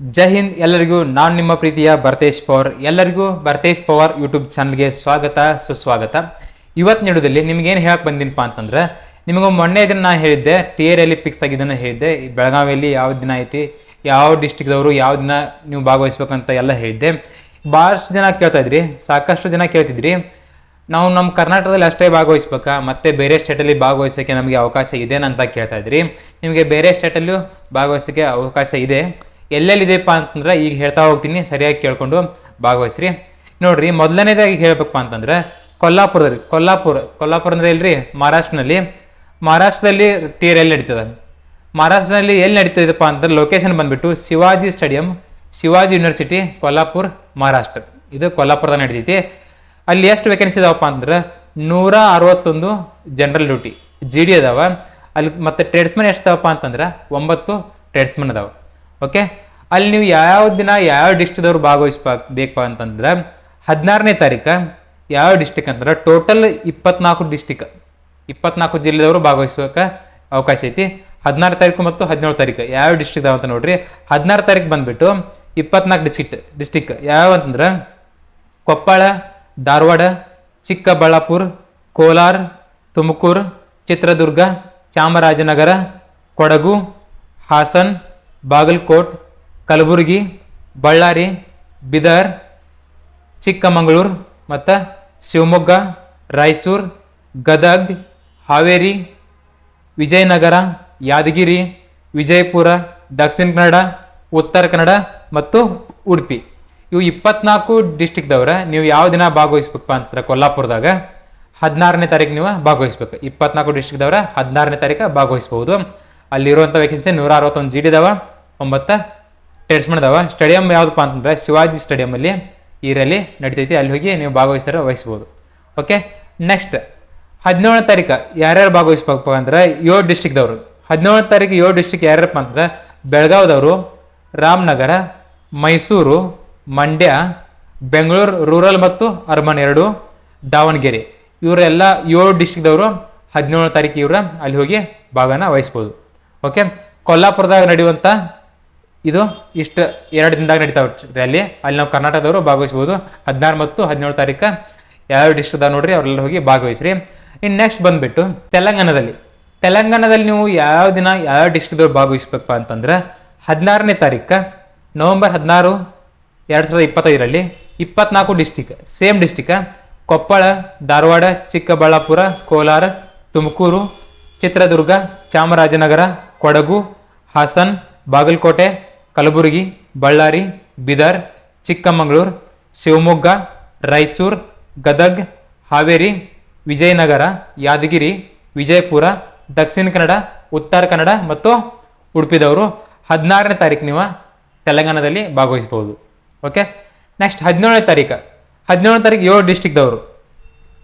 ಜೈ ಹಿಂದ್ ಎಲ್ಲರಿಗೂ, ನಾನು ನಿಮ್ಮ ಪ್ರೀತಿಯ ಭರತೇಶ್ ಪವರ್. ಎಲ್ಲರಿಗೂ ಭರತೇಶ್ ಪವರ್ ಯೂಟ್ಯೂಬ್ ಚಾನಲ್ಗೆ ಸ್ವಾಗತ, ಸುಸ್ವಾಗತ. ಇವತ್ತು ನೀಡೋದಲ್ಲಿ ನಿಮ್ಗೇನು ಹೇಳಕ್ಕೆ ಬಂದಿನಪ್ಪ ಅಂತಂದ್ರೆ, ನಿಮಗೆ ಮೊನ್ನೆ ದಿನ ನಾನು ಹೇಳಿದ್ದೆ ಟಿ ಎಲ್ಲಿ ಫಿಕ್ಸ್ ಆಗಿದ್ದನ್ನು ಹೇಳಿದ್ದೆ, ಈ ಬೆಳಗಾವಿಯಲ್ಲಿ ಯಾವ ದಿನ ಐತಿ, ಯಾವ ಡಿಸ್ಟಿಕ್ದವರು ಯಾವ ದಿನ ನೀವು ಭಾಗವಹಿಸ್ಬೇಕಂತ ಎಲ್ಲ ಹೇಳಿದ್ದೆ. ಭಾಳಷ್ಟು ಜನ ಕೇಳ್ತಾ ಇದ್ರಿ, ಸಾಕಷ್ಟು ಜನ ಕೇಳ್ತಿದ್ರಿ. ನಾವು ನಮ್ಮ ಕರ್ನಾಟಕದಲ್ಲಿ ಅಷ್ಟೇ ಭಾಗವಹಿಸ್ಬೇಕಾ, ಮತ್ತೆ ಬೇರೆ ಸ್ಟೇಟಲ್ಲಿ ಭಾಗವಹಿಸೋಕ್ಕೆ ನಮಗೆ ಅವಕಾಶ ಇದೆ ಅಂತ ಕೇಳ್ತಾ ಇದ್ರಿ. ನಿಮಗೆ ಬೇರೆ ಸ್ಟೇಟಲ್ಲೂ ಭಾಗವಹಿಸೋಕ್ಕೆ ಅವಕಾಶ ಇದೆ. ಎಲ್ಲೆಲ್ಲಿದೆಪ್ಪ ಅಂತಂದ್ರೆ ಈಗ ಹೇಳ್ತಾ ಹೋಗ್ತೀನಿ, ಸರಿಯಾಗಿ ಕೇಳ್ಕೊಂಡು ಭಾಗವಹಿಸ್ರಿ. ನೋಡ್ರಿ, ಮೊದಲನೇದಾಗಿ ಹೇಳ್ಬೇಕಪ್ಪ ಅಂತಂದ್ರೆ ಕೊಲ್ಲಾಪುರದಲ್ಲಿ, ಕೊಲ್ಲಾಪುರ ಕೊಲ್ಲಾಪುರ ಅಂದ್ರೆ ಇಲ್ರಿ ಮಹಾರಾಷ್ಟ್ರನಲ್ಲಿ. ಮಹಾರಾಷ್ಟ್ರದಲ್ಲಿ ಟೀರ್ ಎಲ್ಲಿ ನಡೀತದೆ? ಮಹಾರಾಷ್ಟ್ರದಲ್ಲಿ ಎಲ್ಲಿ ನಡೀತದಪ್ಪ ಅಂತಂದ್ರೆ ಲೊಕೇಶನ್ ಬಂದ್ಬಿಟ್ಟು ಶಿವಾಜಿ ಸ್ಟೇಡಿಯಂ, ಶಿವಾಜಿ ಯೂನಿವರ್ಸಿಟಿ, ಕೊಲ್ಲಾಪುರ್, ಮಹಾರಾಷ್ಟ್ರ. ಇದು ಕೊಲ್ಲಾಪುರದಾಗ ನಡೀತೈತಿ. ಅಲ್ಲಿ ಎಷ್ಟು ವೇಕೆನ್ಸಿ ಇದಾವಪ್ಪ ಅಂದ್ರೆ ನೂರ ಅರವತ್ತೊಂದು ಜನರಲ್ ಡ್ಯೂಟಿ ಜಿ ಡಿ ಅದಾವ. ಅಲ್ಲಿ ಮತ್ತೆ ಟ್ರೇಡ್ಸ್ಮನ್ ಎಷ್ಟು ಅದಾವಪ್ಪ ಅಂತಂದ್ರೆ ಒಂಬತ್ತು ಟ್ರೇಡ್ಸ್ಮನ್ ಅದಾವ ಓಕೆ ಅಲ್ಲಿ ನೀವು ಯಾವ ದಿನ ಯಾವ ಡಿಸ್ಟ್ರಿಕ್ದವ್ರು ಭಾಗವಹಿಸ್ಬೇಕು ಬೇಕು ಅಂತಂದ್ರೆ, ಹದಿನಾರನೇ ತಾರೀಕು ಯಾವ ಡಿಸ್ಟಿಕ್ ಅಂತಂದ್ರೆ ಟೋಟಲ್ ಇಪ್ಪತ್ನಾಲ್ಕು ಡಿಸ್ಟಿಕ್ ಇಪ್ಪತ್ನಾಲ್ಕು ಜಿಲ್ಲೆದವರು ಭಾಗವಹಿಸೋಕೆ ಅವಕಾಶ ಐತಿ. ಹದಿನಾರು ತಾರೀಕು ಮತ್ತು ಹದಿನೇಳು ತಾರೀಕು ಯಾವ ಡಿಸ್ಟಿಕ್ ಅಂತ ನೋಡ್ರಿ. ಹದಿನಾರು ತಾರೀಕು ಬಂದ್ಬಿಟ್ಟು ಇಪ್ಪತ್ನಾಲ್ಕು ಡಿಸ್ಟಿಕ್ ಡಿಸ್ಟಿಕ್ ಯಾವ ಅಂತಂದ್ರೆ, ಕೊಪ್ಪಳ, ಧಾರವಾಡ, ಚಿಕ್ಕಬಳ್ಳಾಪುರ, ಕೋಲಾರ, ತುಮಕೂರು, ಚಿತ್ರದುರ್ಗ, ಚಾಮರಾಜನಗರ, ಕೊಡಗು, ಹಾಸನ್ ಬಾಗಲಕೋಟ್, ಕಲಬುರಗಿ, ಬಳ್ಳಾರಿ, ಬಿದರ್, ಚಿಕ್ಕಮಗಳೂರು ಮತ್ತು ಶಿವಮೊಗ್ಗ, ರಾಯಚೂರು, ಗದಗ್, ಹಾವೇರಿ, ವಿಜಯನಗರ, ಯಾದಗಿರಿ, ವಿಜಯಪುರ, ದಕ್ಷಿಣ ಕನ್ನಡ, ಉತ್ತರ ಕನ್ನಡ ಮತ್ತು ಉಡುಪಿ. ಇವು ಇಪ್ಪತ್ನಾಲ್ಕು ಡಿಸ್ಟಿಕ್ದವ್ರ ನೀವು ಯಾವ ದಿನ ಭಾಗವಹಿಸ್ಬೇಕಪ್ಪ ಅಂತಾರೆ ಕೊಲ್ಲಾಪುರದಾಗ? ಹದಿನಾರನೇ ತಾರೀಕು ನೀವು ಭಾಗವಹಿಸ್ಬೇಕು. ಇಪ್ಪತ್ನಾಲ್ಕು ಡಿಸ್ಟಿಕ್ದವ್ರ ಹದಿನಾರನೇ ತಾರೀಕು ಭಾಗವಹಿಸ್ಬೋದು ಅಲ್ಲಿರುವಂಥ ವೇಕೆನ್ಸಿ ನೂರ ಅರವತ್ತೊಂದು ಜಿ ಡಿ ಇದಾವ ಒಂಬತ್ತು ಟೆಸ್ಟ್ ಮಾಡಿದಾವೆ ಸ್ಟೇಡಿಯಂ ಯಾವುದಪ್ಪ ಅಂತಂದ್ರೆ ಶಿವಾಜಿ ಸ್ಟೇಡಿಯಮಲ್ಲಿ ಈರಲ್ಲಿ ನಡೀತೈತಿ. ಅಲ್ಲಿ ಹೋಗಿ ನೀವು ಭಾಗವಹಿಸಿದ್ರೆ ವಹಿಸ್ಬೋದು. ಓಕೆ ನೆಕ್ಸ್ಟ್ ಹದಿನೇಳನೇ ತಾರೀಕು ಯಾರ್ಯಾರು ಭಾಗವಹಿಸ್ಬೇಕಪ್ಪ ಅಂದ್ರೆ ಏಳು ಡಿಸ್ಟಿಕ್ದವರು ಹದಿನೇಳನೇ ತಾರೀಕು ಏಳು ಡಿಸ್ಟಿಕ್ ಯಾರ್ಯಾರಪ್ಪ ಅಂದ್ರೆ ಬೆಳಗಾವ್ದವರು, ರಾಮನಗರ, ಮೈಸೂರು, ಮಂಡ್ಯ, ಬೆಂಗಳೂರು ರೂರಲ್ ಮತ್ತು ಅರ್ಬನ್ ಎರಡು, ದಾವಣಗೆರೆ. ಇವರೆಲ್ಲ ಏಳು ಡಿಸ್ಟಿಕ್ದವರು ಹದಿನೇಳನೇ ತಾರೀಕು ಇವರ ಅಲ್ಲಿ ಹೋಗಿ ಭಾಗನ ವಹಿಸ್ಬೋದು. ಓಕೆ ಕೊಲ್ಲಾಪುರದಾಗ ನಡೆಯುವಂಥ ಇದು ಇಷ್ಟು ಎರಡು ದಿನದಾಗ ನಡೀತಾವೆ ರ್ಯಾಲಿ ಅಲ್ಲಿ. ನಾವು ಕರ್ನಾಟಕದವರು ಭಾಗವಹಿಸ್ಬೋದು. ಹದಿನಾರು ಮತ್ತು ಹದಿನೇಳು ತಾರೀಕು ಯಾವ ಡಿಸ್ಟ್ರಿಕ್ದಾಗ ನೋಡ್ರಿ, ಅವರೆಲ್ಲ ಹೋಗಿ ಭಾಗವಹಿಸ್ರಿ. ಇನ್ನು ನೆಕ್ಸ್ಟ್ ಬಂದ್ಬಿಟ್ಟು ತೆಲಂಗಾಣದಲ್ಲಿ. ತೆಲಂಗಾಣದಲ್ಲಿ ನೀವು ಯಾವ ದಿನ ಯಾವ ಡಿಸ್ಟ್ರಿಕ್ದವ್ರು ಭಾಗವಹಿಸ್ಬೇಕಪ್ಪ ಅಂತಂದ್ರೆ ಹದಿನಾರನೇ ತಾರೀಕು ನವಂಬರ್ ಹದಿನಾರು ಎರಡು ಸಾವಿರದ ಇಪ್ಪತ್ತೈದರಲ್ಲಿ ಇಪ್ಪತ್ನಾಲ್ಕು district same district Koppal, Dharwad, Chikkaballapur, Kolar, Tumakuru, Chitradurga, Chamarajanagar, Kodagu, Hassan, Bagalkot Kalaburagi, Ballari, Bidar, Chikkamagaluru, Shivamogga, Raichur, Gadag, Haveri, Vijayanagara, Yadgir, Vijayapura, Dakshina Kannada, Uttara Kannada ಮತ್ತು ಉಡುಪಿದವರು ಹದಿನಾರನೇ ತಾರೀಕು ನೀವು ತೆಲಂಗಾಣದಲ್ಲಿ ಭಾಗವಹಿಸ್ಬೋದು ಓಕೆ ನೆಕ್ಸ್ಟ್ ಹದಿನೇಳನೇ ತಾರೀಕು ಹದಿನೇಳನೇ ತಾರೀಕು ಏಳು ಡಿಸ್ಟಿಕ್ದವರು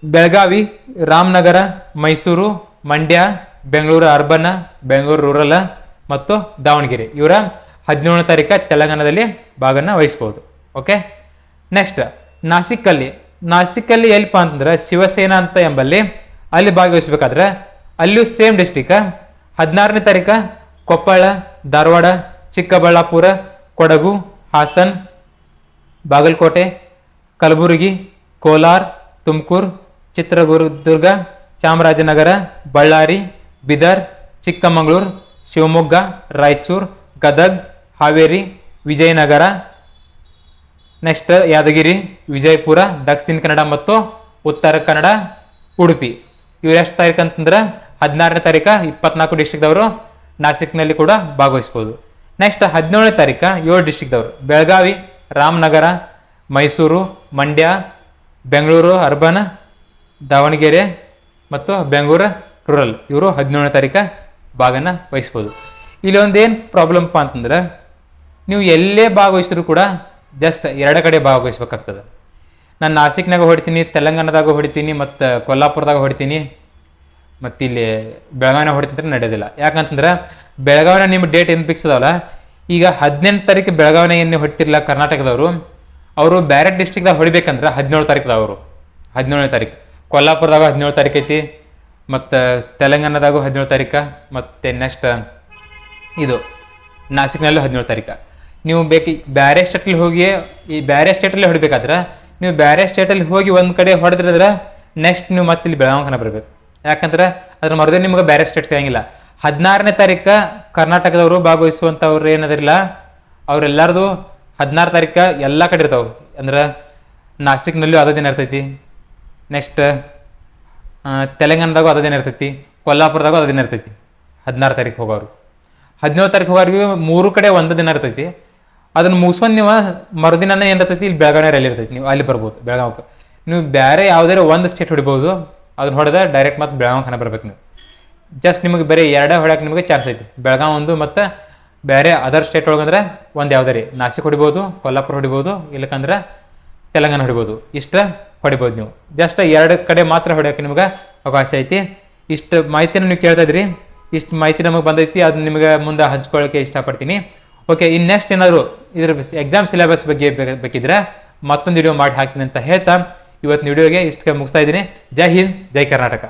ಬೆಳಗಾವಿ, ರಾಮನಗರ, ಮೈಸೂರು, ಮಂಡ್ಯ, ಬೆಂಗಳೂರು ಅರ್ಬನ್, ಬೆಂಗಳೂರು ರೂರಲ್ ಮತ್ತು ದಾವಣಗೆರೆ. ಇವರ ಹದಿನೇಳನೇ ತಾರೀಕು ತೆಲಂಗಾಣದಲ್ಲಿ ಭಾಗನ ವಹಿಸ್ಬೋದು. Okay next ನಾಸಿಕಲ್ಲಿ. ನಾಸಿಕಲ್ಲಿ ಎಲ್ಪ ಅಂತಂದ್ರೆ ಶಿವಸೇನಾ ಅಂತ ಎಂಬಲ್ಲಿ ಅಲ್ಲಿ ಭಾಗವಹಿಸ್ಬೇಕಾದ್ರೆ ಅಲ್ಲೂ ಸೇಮ್ ಡಿಸ್ಟಿಕ್ ಹದಿನಾರನೇ ತಾರೀಕು ಕೊಪ್ಪಳ, ಧಾರವಾಡ, ಚಿಕ್ಕಬಳ್ಳಾಪುರ, ಕೊಡಗು, ಹಾಸನ್, ಬಾಗಲಕೋಟೆ, ಕಲಬುರಗಿ, ಕೋಲಾರ, ತುಮಕೂರು, ಚಿತ್ರದುರ್ಗ, ಚಾಮರಾಜನಗರ, ಬಳ್ಳಾರಿ, ಬೀದರ್, ಚಿಕ್ಕಮಗಳೂರು, ಶಿವಮೊಗ್ಗ, ರಾಯಚೂರು, ಗದಗ್ ಹಾವೇರಿ, ವಿಜಯನಗರ, ನೆಕ್ಸ್ಟ್ ಯಾದಗಿರಿ, ವಿಜಯಪುರ, ದಕ್ಷಿಣ ಕನ್ನಡ ಮತ್ತು ಉತ್ತರ ಕನ್ನಡ, ಉಡುಪಿ. ಇವ್ರು ಎಷ್ಟು ತಾರೀಕು ಅಂತಂದ್ರೆ ಹದಿನಾರನೇ ತಾರೀಕು ಇಪ್ಪತ್ನಾಲ್ಕು ಡಿಸ್ಟಿಕ್ದವರು ನಾಸಿಕ್ನಲ್ಲಿ ಕೂಡ ಭಾಗವಹಿಸ್ಬೋದು. ನೆಕ್ಸ್ಟ್ ಹದಿನೇಳನೇ ತಾರೀಕು ಏಳು ಡಿಸ್ಟಿಕ್ದವರು ಬೆಳಗಾವಿ, ರಾಮನಗರ, ಮೈಸೂರು, ಮಂಡ್ಯ, ಬೆಂಗಳೂರು, ಅರ್ಬನ್, ದಾವಣಗೆರೆ ಮತ್ತು ಬೆಂಗಳೂರು ರೂರಲ್ ಇವರು ಹದಿನೇಳನೇ ತಾರೀಕು ಭಾಗನ ವಹಿಸ್ಬೋದು. ಇಲ್ಲಿ ಒಂದೇನು ಪ್ರಾಬ್ಲಮ್ಪ ಅಂತಂದ್ರೆ ನೀವು ಎಲ್ಲೇ ಭಾಗವಹಿಸಿದ್ರು ಕೂಡ ಜಸ್ಟ್ ಎರಡು ಕಡೆ ಭಾಗವಹಿಸ್ಬೇಕಾಗ್ತದೆ. ನಾನು ನಾಸಿಕ್ನಾಗ ಹೊಡಿತೀನಿ, ತೆಲಂಗಾಣದಾಗ ಹೊಡಿತೀನಿ, ಮತ್ತು ಕೊಲ್ಲಾಪುರದಾಗ ಹೊಡಿತೀನಿ, ಮತ್ತು ಇಲ್ಲಿ ಬೆಳಗಾವಿನ ಹೊಡಿತೀನಿ ನಡೆಯೋದಿಲ್ಲ ಯಾಕಂತಂದ್ರೆ ಬೆಳಗಾವಿನ ನಿಮ್ಮ ಡೇಟ್ ಏನು ಫಿಕ್ಸ್ ಅದಾವಲ್ಲ, ಈಗ ಹದಿನೆಂಟು ತಾರೀಕು ಬೆಳಗಾವಿನ ಏನು ಹೊಡ್ತಿರಲಿಲ್ಲ ಕರ್ನಾಟಕದವರು, ಅವರು ಬೇರೆ ಡಿಸ್ಟಿಕ್ದಾಗ ಹೊಡಿಬೇಕಂದ್ರೆ ಹದಿನೇಳು ತಾರೀಕದವರು ಹದಿನೇಳನೇ ತಾರೀಕು. ಕೊಲ್ಲಾಪುರದಾಗ ಹದಿನೇಳು ತಾರೀಕು ಐತಿ, ಮತ್ತು ತೆಲಂಗಾಣದಾಗೂ ಹದಿನೇಳು ತಾರೀಕು, ಮತ್ತು ನೆಕ್ಸ್ಟ್ ಇದು ನಾಸಿಕ್ನಲ್ಲೂ ಹದಿನೇಳು ತಾರೀಕು. ನೀವು ಬೇಕು ಬೇರೆ ಸ್ಟೇಟಲ್ಲಿ ಹೋಗಿ ಈ ಬೇರೆ ಸ್ಟೇಟಲ್ಲಿ ಹೊಡಿಬೇಕಾದ್ರೆ, ನೀವು ಬೇರೆ ಸ್ಟೇಟಲ್ಲಿ ಹೋಗಿ ಒಂದು ಕಡೆ ಹೊಡೆದ್ರಿದ್ರೆ ನೆಕ್ಸ್ಟ್ ನೀವು ಮತ್ತೆ ಇಲ್ಲಿ ಬೆಳಗಾವಿ ಬರಬೇಕು. ಯಾಕಂದ್ರೆ ಅದ್ರ ಮರದೇ ನಿಮ್ಗೆ ಬೇರೆ ಸ್ಟೇಟ್ ಸಿಗಂಗಿಲ್ಲ. ಹದಿನಾರನೇ ತಾರೀಕು ಕರ್ನಾಟಕದವರು ಭಾಗವಹಿಸುವಂಥವ್ರು ಏನದಿರಲ್ಲ, ಅವರೆಲ್ಲರದು ಹದಿನಾರು ತಾರೀಕು ಎಲ್ಲ ಕಡೆ ಇರ್ತಾವೆ. ಅಂದ್ರೆ ನಾಸಿಕ್ನಲ್ಲೂ ಅದೇ ದಿನ ಇರ್ತೈತಿ. ನೆಕ್ಸ್ಟ್ ತೆಲಂಗಾಣದಾಗೂ ಅದೇ ದಿನ ಇರ್ತೈತಿ. ಕೊಲ್ಲಾಪುರದಾಗೂ ಅದೇ ದಿನ ಇರ್ತೈತಿ. ಹದಿನಾರು ತಾರೀಕು ಹೋಗೋರು. ಹದಿನೇಳು ತಾರೀಕು ಹೋಗೋರಿಗೆ ಮೂರು ಕಡೆ ಒಂದು ದಿನ ಇರ್ತೈತಿ. ಅದನ್ನ ಮುಗಿಸ್ಕೊಂಡು ನೀವು ಮರುದಿನ ಏನಿರ್ತೈತಿ? ಇಲ್ಲಿ ಬೆಳಗಾವಿ ರ್ಯಾಲಿ ಇರ್ತೈತಿ. ನೀವು ಅಲ್ಲಿ ಬರ್ಬೋದು ಬೆಳಗಾವಿಗೆ ನೀವು ಬೇರೆ ಯಾವುದಾದ್ರು ಒಂದು ಸ್ಟೇಟ್ ಹೊಡಿಬೋದು, ಅದನ್ನ ಹೊಡೆದ ಡೈರೆಕ್ಟ್ ಮತ್ತೆ ಬೆಳಗಾವಿ ಕನ ಬರ್ಬೇಕು ನೀವು. ಜಸ್ಟ್ ನಿಮಗೆ ಬೇರೆ ಎರಡೇ ಹೊಡಕ್ಕೆ ನಿಮಗೆ ಚಾನ್ಸ್ ಐತಿ. ಬೆಳಗಾವಿ ಒಂದು ಮತ್ತು ಬೇರೆ ಅದರ್ ಸ್ಟೇಟ್ ಒಳಗಂದ್ರೆ ಒಂದು ಯಾವುದೇ ರೀ. ನಾಸಿಕ್ ಹೊಡಿಬೋದು, ಕೊಲ್ಲಾಪುರ ಹೊಡಿಬೋದು ಇಲ್ಲಕಂದ್ರೆ ತೆಲಂಗಾಣ ಹೊಡಿಬೋದು. ಇಷ್ಟ ಹೊಡಿಬೋದು ನೀವು. ಜಸ್ಟ್ ಎರಡು ಕಡೆ ಮಾತ್ರ ಹೊಡಿಯೋಕೆ ನಿಮ್ಗೆ ಅವಕಾಶ ಐತಿ. ಇಷ್ಟು ಮಾಹಿತಿನ ನೀವು ಕೇಳ್ತಾ ಇದ್ರಿ. ಇಷ್ಟು ಮಾಹಿತಿ ನಮಗೆ ಬಂದೈತಿ ಅದು ನಿಮಗೆ ಮುಂದೆ ಹಂಚ್ಕೊಳ್ಳೋಕೆ ಇಷ್ಟಪಡ್ತೀನಿ. ಓಕೆ ಇನ್ ನೆಕ್ಸ್ಟ್ ಏನಾದರೂ ಇದ್ರ ಎಕ್ಸಾಮ್ ಸಿಲೆಬಸ್ ಬಗ್ಗೆ ಬೇಕಿದ್ರೆ ಮತ್ತೊಂದು ವಿಡಿಯೋ ಮಾಡಿ ಹಾಕ್ತೀನಿ ಅಂತ ಹೇಳ್ತಾ, ಇವತ್ತಿನ ವಿಡಿಯೋಗೆ ಇಷ್ಟಕ್ಕೆ ಮುಗಿಸ್ತಾ ಇದ್ದೀನಿ. ಜೈ ಹಿಂದ್, ಜೈ ಕರ್ನಾಟಕ.